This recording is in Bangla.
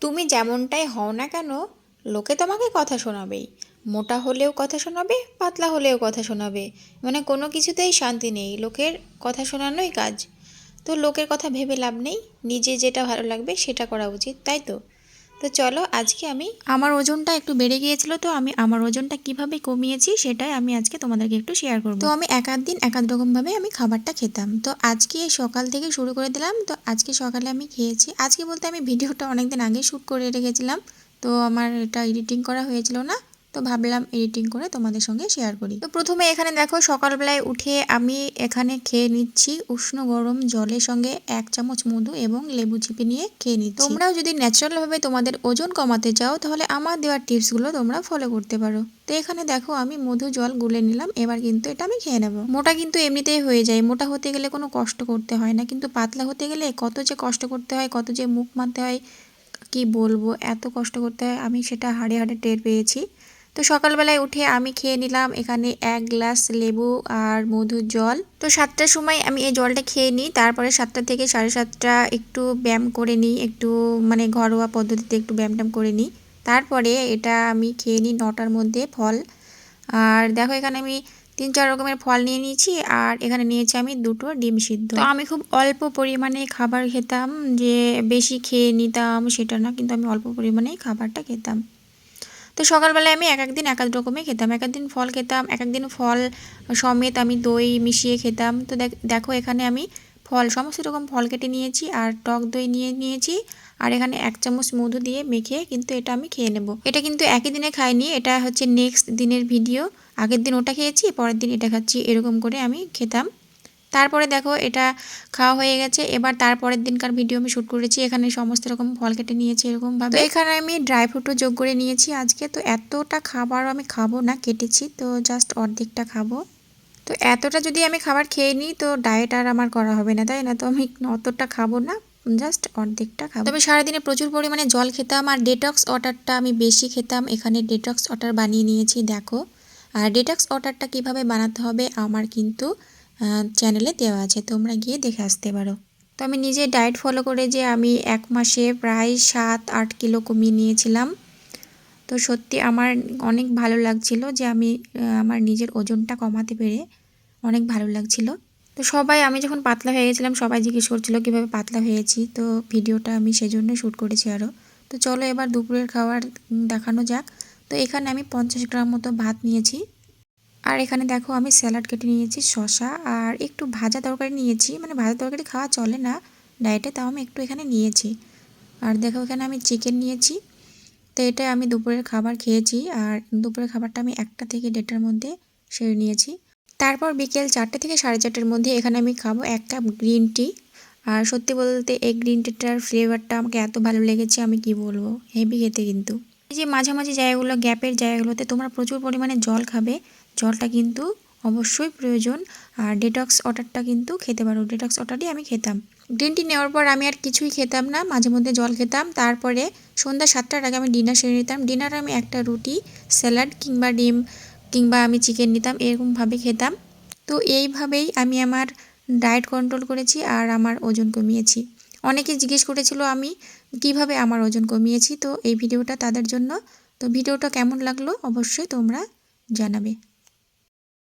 তুমি যেমনটাই হও না কেন, লোকে তোমাকে কথা শোনাবেই। মোটা হলেও কথা শোনাবে, পাতলা হলেও কথা শোনাবে। মানে কোনো কিছুতেই শান্তি নেই, লোকের কথা শোনানোই কাজ। তো লোকের কথা ভেবে লাভ নেই, নিজে যেটা ভালো লাগবে সেটা করা উচিত, তাই তো? তো চলো আজকে আমি আমার ওজনটা একটু বেড়ে গিয়েছিল তো আমি আমার ওজনটা কীভাবে কমিয়েছি সেটাই আমি আজকে তোমাদেরকে একটু শেয়ার করব। তো আমি এক আধ দিন এক আধ রকমভাবে আমি খাবারটা খেতাম। তো আজকে সকাল থেকে শুরু করে দিলাম। তো আজকে সকালে আমি খেয়েছি। আজকে বলতে আমি ভিডিওটা অনেকদিন আগে শ্যুট করে রেখেছিলাম। তো আমার এটা এডিটিং করা হয়েছিল না। তো ভাবলাম এডিটিং করে তোমাদের সঙ্গে শেয়ার করি। তো প্রথমে এখানে দেখো সকালবেলায় উঠে আমি এখানে খেয়ে নিচ্ছি উষ্ণ গরম জলের সঙ্গে এক চামচ মধু এবং লেবু চিপে নিয়ে খেয়ে নিচ্ছি। তোমরাও যদি ন্যাচারালভাবে তোমাদের ওজন কমাতে চাও, তাহলে আমার দেওয়ার টিপসগুলো তোমরা ফলো করতে পারো। তো এখানে দেখো আমি মধু জল গুলে নিলাম, এবার কিন্তু এটা আমি খেয়ে নেব। মোটা কিন্তু এমনিতেই হয়ে যায়, মোটা হতে গেলে কোনো কষ্ট করতে হয় না, কিন্তু পাতলা হতে গেলে কত যে কষ্ট করতে হয়, কত যে মুখ মারতে হয়, কি বলব, এত কষ্ট করতে হয়, আমি সেটা হাড়ে হাড়ে টের পেয়েছি। তো সকালবেলায় উঠে আমি খেয়ে নিলাম এখানে এক গ্লাস লেবু আর মধুর জল। তো সাতটার সময় আমি এই জলটা খেয়ে নিই, তারপরে সাতটা থেকে সাড়ে সাতটা একটু ব্যায়াম করে নিই, একটু মানে ঘরোয়া পদ্ধতিতে একটু ব্যায়াম ট্যাম করে নিই। তারপরে এটা আমি খেয়ে নিই নটার মধ্যে ফল। আর দেখো এখানে আমি তিন চার রকমের ফল নিয়ে নিয়েছি আর এখানে নিয়েছি আমি দুটো ডিম সিদ্ধ। তো আমি খুব অল্প পরিমাণে খাবার খেতাম, যে বেশি খেয়ে নিতাম সেটা না, কিন্তু আমি অল্প পরিমাণেই খাবারটা খেতাম। তো সকালবেলায় আমি এক একদিন এক এক রকমে খেতাম। এক একদিন ফল খেতাম, এক একদিন ফল সমেত আমি দই মিশিয়ে খেতাম। তো দেখো এখানে আমি ফল, সমস্ত রকম ফল কেটে নিয়েছি আর টক দই নিয়ে নিয়েছি আর এখানে এক চামচ মধু দিয়ে মেখে কিন্তু এটা আমি খেয়ে নেব। এটা কিন্তু একই দিনে খাইনি, এটা হচ্ছে নেক্সট দিনের ভিডিও আগের দিন ওটা খেয়েছি, পরের দিন এটা খাচ্ছি, এরকম করে আমি খেতাম। তারপরে দেখো এটা খাওয়া হয়ে গেছে। এবার তারপরের দিনকার ভিডিও আমি শ্যুট করেছি। এখানে সমস্ত রকম ফল কেটে নিয়েছি এরকমভাবে। এখানে আমি ড্রাই ফ্রুটও যোগ করে নিয়েছি আজকে। তো এতটা খাবারও আমি খাব না কেটেছি। তো জাস্ট অর্ধেকটা খাব। তো এতটা যদি আমি খাবার খেয়ে নিই তো ডায়েট আর আমার করা হবে না তাই না? তো আমি অতটা খাব না জাস্ট অর্ধেকটা খাব। তবে সারাদিনে প্রচুর পরিমাণে জল খেতাম আর ডেটক্স ওয়াটারটা আমি বেশি খেতাম। এখানে ডেটক্স ওয়াটার বানিয়ে নিয়েছি দেখো। আর ডেটক্স ওয়াটারটা কীভাবে বানাতে হবে আমার কিন্তু চ্যানেলে দেওয়া আছে, তোমরা গিয়ে দেখে আসতে পারো। তো আমি নিজে ডায়েট ফলো করে যে আমি এক মাসে প্রায় সাত, আট কিলো কমিয়ে নিয়েছিলাম। তো সত্যি আমার অনেক ভালো লাগছিল যে আমি আমার নিজের ওজনটা কমাতে পেরে অনেক ভালো লাগছিল। তো সবাই, আমি যখন পাতলা হয়ে গেছিলাম, সবাই জিজ্ঞেস করছিল, কীভাবে পাতলা হয়েছি? তো ভিডিওটা আমি সেজন্য শ্যুট করেছি আরও তো চলো এবার দুপুরের খাবার দেখানো যাক। তো এখানে আমি পঞ্চাশ গ্রাম মতো ভাত নিয়েছি। আর এখানে দেখো আমি স্যালাড কেটে নিয়েছি শশা আর একটু ভাজা তরকারি নিয়েছি। মানে ভাজা তরকারি খাওয়া চলে না, ডায়েটে তাও আমি একটু এখানে নিয়েছি। আর দেখো এখানে আমি চিকেন নিয়েছি। তো এটা আমি দুপুরের খাবার খেয়েছি আর দুপুরের খাবারটা আমি একটা থেকে দেড়টার মধ্যে সেরে নিয়েছি। তারপর বিকেল চারটে থেকে সাড়ে চারটের মধ্যে এখানে আমি খাব এক কাপ গ্রিন টি। আর সত্যি বলতে এই গ্রিন টিটার ফ্লেভারটা আমাকে এত ভালো লেগেছে, আমি কি বলব? হেভি খেতে কিন্তু। এই যে মাঝামাঝি জায়গাগুলো, গ্যাপের জায়গাগুলোতে তোমরা প্রচুর পরিমাণে জল খাবে। জলটা কিন্তু অবশ্যই প্রয়োজন। আর ডেটক্স ওয়াটারটা কিন্তু খেতে পারো। ডেটক্স ওয়াটারই আমি খেতাম। গ্রিন টি নেওয়ার পর আমি আর কিছুই খেতাম না। মাঝে মধ্যে জল খেতাম। তারপরে সন্ধ্যা সাতটার আগে আমি ডিনার সেরে নিতাম। ডিনারে আমি একটা রুটি স্যালাড কিংবা ডিম কিংবা আমি চিকেন নিতাম। এরকমভাবে খেতাম। তো এইভাবেই আমি আমার ডায়েট কন্ট্রোল করেছি আর আমার ওজন কমিয়েছি। অনেকে জিজ্ঞেস করেছিল আমি কীভাবে আমার ওজন কমিয়েছি। তো এই ভিডিওটা তাদের জন্য। তো ভিডিওটা কেমন লাগল? অবশ্যই তোমরা জানাবে।